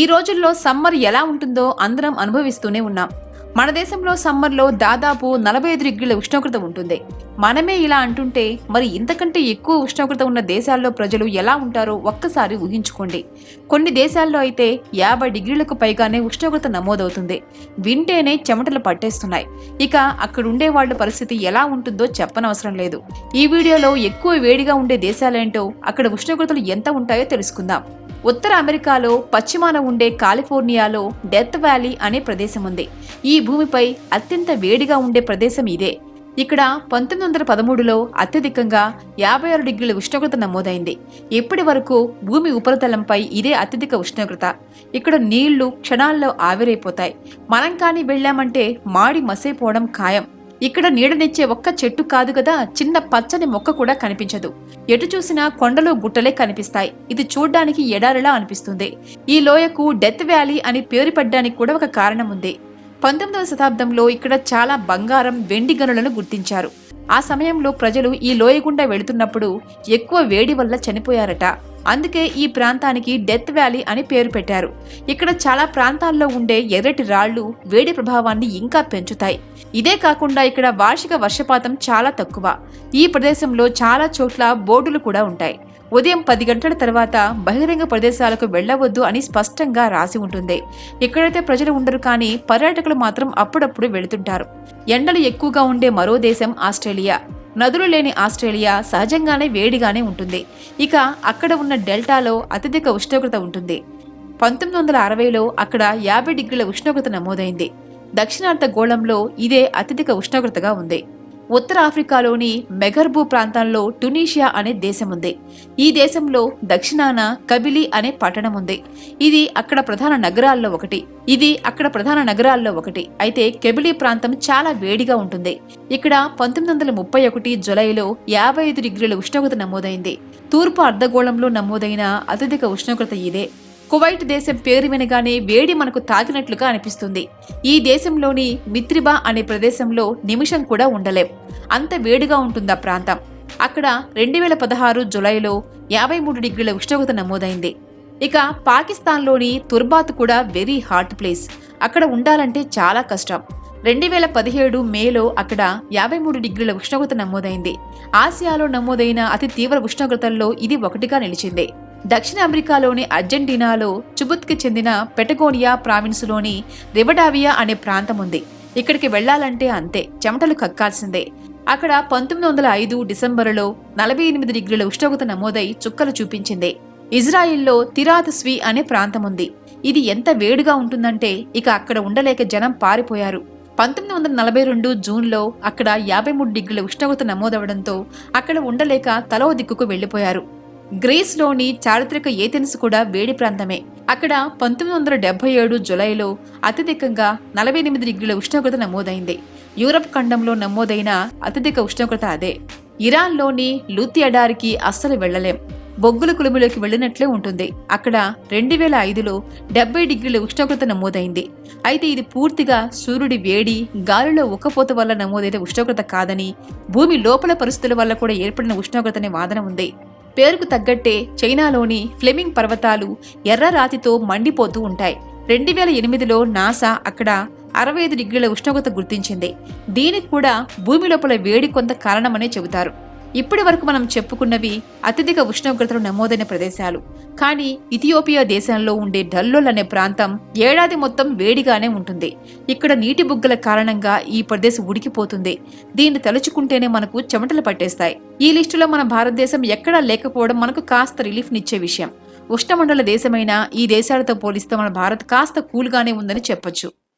ఈ రోజుల్లో సమ్మర్ ఎలా ఉంటుందో అందరం అనుభవిస్తూనే ఉన్నాం. మన దేశంలో సమ్మర్లో దాదాపు నలభై ఐదు డిగ్రీల ఉష్ణోగ్రత ఉంటుంది. మనమే ఇలా అంటుంటే మరి ఇంతకంటే ఎక్కువ ఉష్ణోగ్రత ఉన్న దేశాల్లో ప్రజలు ఎలా ఉంటారో ఒక్కసారి ఊహించుకోండి. కొన్ని దేశాల్లో అయితే యాభై డిగ్రీలకు పైగానే ఉష్ణోగ్రత నమోదవుతుంది. వింటేనే చెమటలు పట్టేస్తున్నాయి. ఇక అక్కడ ఉండే వాళ్ళ పరిస్థితి ఎలా ఉంటుందో చెప్పనవసరం లేదు. ఈ వీడియోలో ఎక్కువ వేడిగా ఉండే దేశాలేంటో అక్కడ ఉష్ణోగ్రతలు ఎంత ఉంటాయో తెలుసుకుందాం. ఉత్తర అమెరికాలో పశ్చిమాన ఉండే కాలిఫోర్నియాలో డెత్ వ్యాలీ అనే ప్రదేశం ఉంది. ఈ భూమిపై అత్యంత వేడిగా ఉండే ప్రదేశం ఇదే. ఇక్కడ పంతొమ్మిది వందల పదమూడులో అత్యధికంగా యాభై ఆరు డిగ్రీల ఉష్ణోగ్రత నమోదైంది. ఇప్పటి వరకు భూమి ఉపరితలంపై ఇదే అత్యధిక ఉష్ణోగ్రత. ఇక్కడ నీళ్ళు క్షణాల్లో ఆవిరైపోతాయి. మనం కానీ వెళ్ళామంటే మాడి మసైపోవడం ఖాయం. ఇక్కడ నీడనిచ్చే ఒక్క చెట్టు కాదు కదా చిన్న పచ్చని మొక్క కూడా కనిపించదు. ఎటు చూసినా కొండలు గుట్టలే కనిపిస్తాయి. ఇది చూడ్డానికి ఎడారిలా అనిపిస్తుంది. ఈ లోయకు డెత్ వ్యాలీ అని పేరు పడ్డానికి కూడా ఒక కారణం ఉంది. పంతొమ్మిదవ శతాబ్దంలో ఇక్కడ చాలా బంగారం వెండి గనులను గుర్తించారు. ఆ సమయంలో ప్రజలు ఈ లోయ గుండా వెళుతున్నప్పుడు ఎక్కువ వేడి వల్ల చనిపోయారట. అందుకే ఈ ప్రాంతానికి డెత్ వ్యాలీ అని పేరు పెట్టారు. ఇక్కడ చాలా ప్రాంతాల్లో ఉండే ఎర్రటి రాళ్ళు వేడి ప్రభావాన్ని ఇంకా పెంచుతాయి. ఇదే కాకుండా ఇక్కడ వార్షిక వర్షపాతం చాలా తక్కువ. ఈ ప్రదేశంలో చాలా చోట్ల బోర్డులు కూడా ఉంటాయి. ఉదయం పది గంటల తర్వాత బహిరంగ ప్రదేశాలకు వెళ్ళవద్దు అని స్పష్టంగా రాసి ఉంటుంది. ఇక్కడైతే ప్రజలు ఉండరు కానీ పర్యాటకులు మాత్రం అప్పుడప్పుడు వెళుతుంటారు. ఎండలు ఎక్కువగా ఉండే మరో దేశం ఆస్ట్రేలియా. నదులు లేని ఆస్ట్రేలియా సహజంగానే వేడిగానే ఉంటుంది. ఇక అక్కడ ఉన్న డెల్టాలో అత్యధిక ఉష్ణోగ్రత ఉంటుంది. పంతొమ్మిది వందల అరవైలో అక్కడ యాభై డిగ్రీల ఉష్ణోగ్రత నమోదైంది. దక్షిణార్థ గోళంలో ఇదే అత్యధిక ఉష్ణోగ్రతగా ఉంది. ఉత్తర ఆఫ్రికాలోని మెగర్బు ప్రాంతంలో టునీషియా అనే దేశం ఉంది ఈ దేశంలో దక్షిణాన కబిలి అనే పట్టణం ఉంది ఇది అక్కడ ప్రధాన నగరాల్లో ఒకటి. ఇది అక్కడ ప్రధాన నగరాల్లో ఒకటి. అయితే కెబిలి ప్రాంతం చాలా వేడిగా ఉంటుంది. ఇక్కడ పంతొమ్మిది వందల ముప్పై ఒకటి జులైలో యాభై ఐదు డిగ్రీల ఉష్ణోగ్రత నమోదైంది. తూర్పు అర్ధగోళంలో నమోదైన అత్యధిక ఉష్ణోగ్రత ఇదే. కువైట్ దేశం పేరు వినగానే వేడి మనకు తాకినట్లుగా అనిపిస్తుంది. ఈ దేశంలోని మిత్రిబా అనే ప్రదేశంలో నిమిషం కూడా ఉండలేం. అంత వేడిగా ఉంటుంది ఆ ప్రాంతం. అక్కడ రెండు వేల పదహారు జులైలో యాభై మూడు డిగ్రీల ఉష్ణోగ్రత నమోదైంది. ఇక పాకిస్తాన్లోని తుర్బాత్ కూడా వెరీ హాట్ ప్లేస్. అక్కడ ఉండాలంటే చాలా కష్టం. రెండు వేల పదిహేడు మేలో అక్కడ యాభై మూడు డిగ్రీల ఉష్ణోగ్రత నమోదైంది. ఆసియాలో నమోదైన అతి తీవ్ర ఉష్ణోగ్రతల్లో ఇది ఒకటిగా నిలిచింది. దక్షిణ అమెరికాలోని అర్జెంటీనాలో చుబుత్కి చెందిన పెటగోనియా ప్రావిన్స్లోని రివడావియా అనే ప్రాంతం ఉంది. ఇక్కడికి వెళ్ళాలంటే అంతే చెమటలు కక్కాల్సిందే. అక్కడ పంతొమ్మిది వందల ఐదు డిసెంబరులో నలభై ఎనిమిది డిగ్రీల ఉష్ణోగ్రత నమోదై చుక్కలు చూపించింది. ఇజ్రాయిల్లో తిరాతస్వీ అనే ప్రాంతం ఉంది. ఇది ఎంత వేడిగా ఉంటుందంటే ఇక అక్కడ ఉండలేక జనం పారిపోయారు. పంతొమ్మిది వందల నలభై రెండు జూన్లో అక్కడ యాభై మూడు డిగ్రీల ఉష్ణోగ్రత నమోదవడంతో అక్కడ ఉండలేక తలో దిక్కుకు వెళ్ళిపోయారు గ్రీస్లోని చారిత్రక ఏథెన్స్ కూడా వేడి ప్రాంతమే. అక్కడ పంతొమ్మిది వందల డెబ్బై ఏడు జులైలో అత్యధికంగా నలభై ఎనిమిది డిగ్రీల ఉష్ణోగ్రత నమోదైంది. యూరప్ ఖండంలో నమోదైన అత్యధిక ఉష్ణోగ్రత అదే. ఇరాన్లోని లూతి ఎడారికి అస్సలు వెళ్ళలేం బొగ్గుల కులుములోకి వెళ్ళినట్లే ఉంటుంది. అక్కడ రెండు వేల ఐదులో డెబ్బై డిగ్రీల ఉష్ణోగ్రత నమోదైంది. అయితే ఇది పూర్తిగా సూర్యుడి వేడి గాలిలో ఉక్కపోత వల్ల నమోదైన ఉష్ణోగ్రత కాదని భూమి లోపల పరిస్థితుల వల్ల కూడా ఏర్పడిన ఉష్ణోగ్రతనే వాదన ఉంది. పేరుకు తగ్గట్టే చైనాలోని ఫ్లెమింగ్ పర్వతాలు ఎర్ర రాతితో మండిపోతూ ఉంటాయి. రెండు వేల ఎనిమిదిలో నాసా అక్కడ అరవై ఐదు డిగ్రీల ఉష్ణోగ్రత గుర్తించింది. దీనికి కూడా భూమి లోపల వేడి కొంత కారణమనే చెబుతారు. ఇప్పటి వరకు మనం చెప్పుకున్నవి అత్యధిక ఉష్ణోగ్రతలు నమోదైన ప్రదేశాలు. కానీ ఇథియోపియా దేశంలో ఉండే డల్లోల్ అనే ప్రాంతం ఏడాది మొత్తం వేడిగానే ఉంటుంది. ఇక్కడ నీటి బుగ్గల కారణంగా ఈ ప్రదేశం ఉడికిపోతుంది. దీన్ని తలుచుకుంటేనే మనకు చెమటలు పట్టేస్తాయి. ఈ లిస్టులో మన భారతదేశం ఎక్కడా లేకపోవడం మనకు కాస్త రిలీఫ్నిచ్చే విషయం. ఉష్ణమండల దేశమైన ఈ దేశాలతో పోలిస్తే మన భారత్ కాస్త కూల్గానే ఉందని చెప్పొచ్చు.